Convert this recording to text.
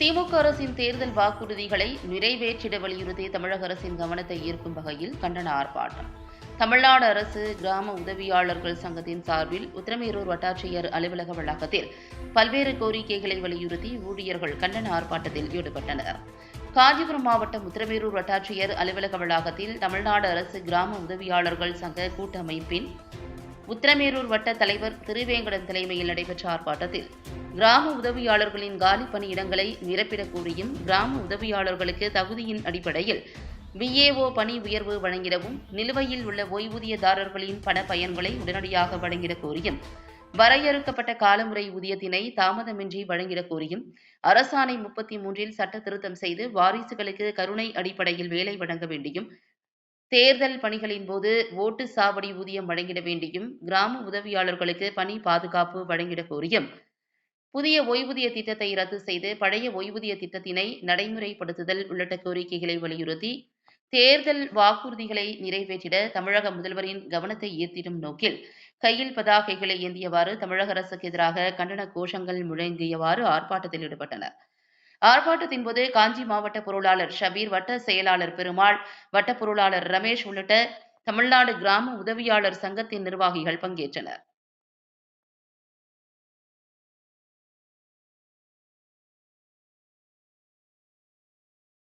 திமுக அரசின் தேர்தல் வாக்குறுதிகளை நிறைவேற்றிட வலியுறுத்தி தமிழக அரசின் கவனத்தை ஈர்க்கும் வகையில் கண்டன ஆர்ப்பாட்டம். தமிழ்நாடு அரசு கிராம உதவியாளர்கள் சங்கத்தின் சார்பில் உத்திரமேரூர் வட்டாட்சியர் அலுவலக வளாகத்தில் பல்வேறு கோரிக்கைகளை வலியுறுத்தி ஊழியர்கள் கண்டன ஆர்ப்பாட்டத்தில் ஈடுபட்டனர். காஞ்சிபுரம் மாவட்டம் உத்திரமேரூர் வட்டாட்சியர் அலுவலக வளாகத்தில் தமிழ்நாடு அரசு கிராம உதவியாளர்கள் சங்க கூட்டமைப்பின் உத்திரமேரூர் வட்ட தலைவர் திருவேங்கடன் தலைமையில் நடைபெற்ற ஆர்ப்பாட்டத்தில் கிராம உதவியாளர்களின் காலி பணியிடங்களை நிரப்பிடக் கோரியும் கிராம உதவியாளர்களுக்கு தகுதியின் அடிப்படையில் விஏஓ பணி உயர்வு வழங்கிடவும் நிலுவையில் உள்ள ஓய்வூதியதாரர்களின் பண பயன்களை உடனடியாக வழங்கிடக் கோரியும் வரையறுக்கப்பட்ட காலமுறை ஊதியத்தினை தாமதமின்றி வழங்கிடக் கோரியும் அரசாணை முப்பத்தி மூன்றில் சட்ட திருத்தம் செய்து வாரிசுகளுக்கு கருணை அடிப்படையில் வேலை வழங்க வேண்டியும் தேர்தல் பணிகளின் போது ஓட்டு சாவடி ஊதியம் வழங்கிட வேண்டியும் கிராம உதவியாளர்களுக்கு பணி பாதுகாப்பு வழங்கிட கோரியும். புதிய ஓய்வூதிய திட்டத்தை ரத்து செய்து பழைய ஓய்வூதிய திட்டத்தினை நடைமுறைப்படுத்துதல் உள்ளிட்ட கோரிக்கைகளை வலியுறுத்தி தேர்தல் வாக்குறுதிகளை நிறைவேற்றிட தமிழக முதல்வரின் கவனத்தை ஈர்த்திடும் நோக்கில் கையில் பதாகைகளை ஏந்தியவாறு தமிழக அரசுக்கு எதிராக கண்டன கோஷங்கள் முழங்கியவாறு ஆர்ப்பாட்டத்தில் ஈடுபட்டனர். ஆர்ப்பாட்டத்தின் போது காஞ்சி மாவட்ட பொருளாளர் ஷபீர் வட்ட செயலாளர் பெருமாள் வட்ட பொருளாளர் ரமேஷ் உள்ளிட்ட தமிழ்நாடு கிராம உதவியாளர் சங்கத்தின் நிர்வாகிகள் பங்கேற்றனர்.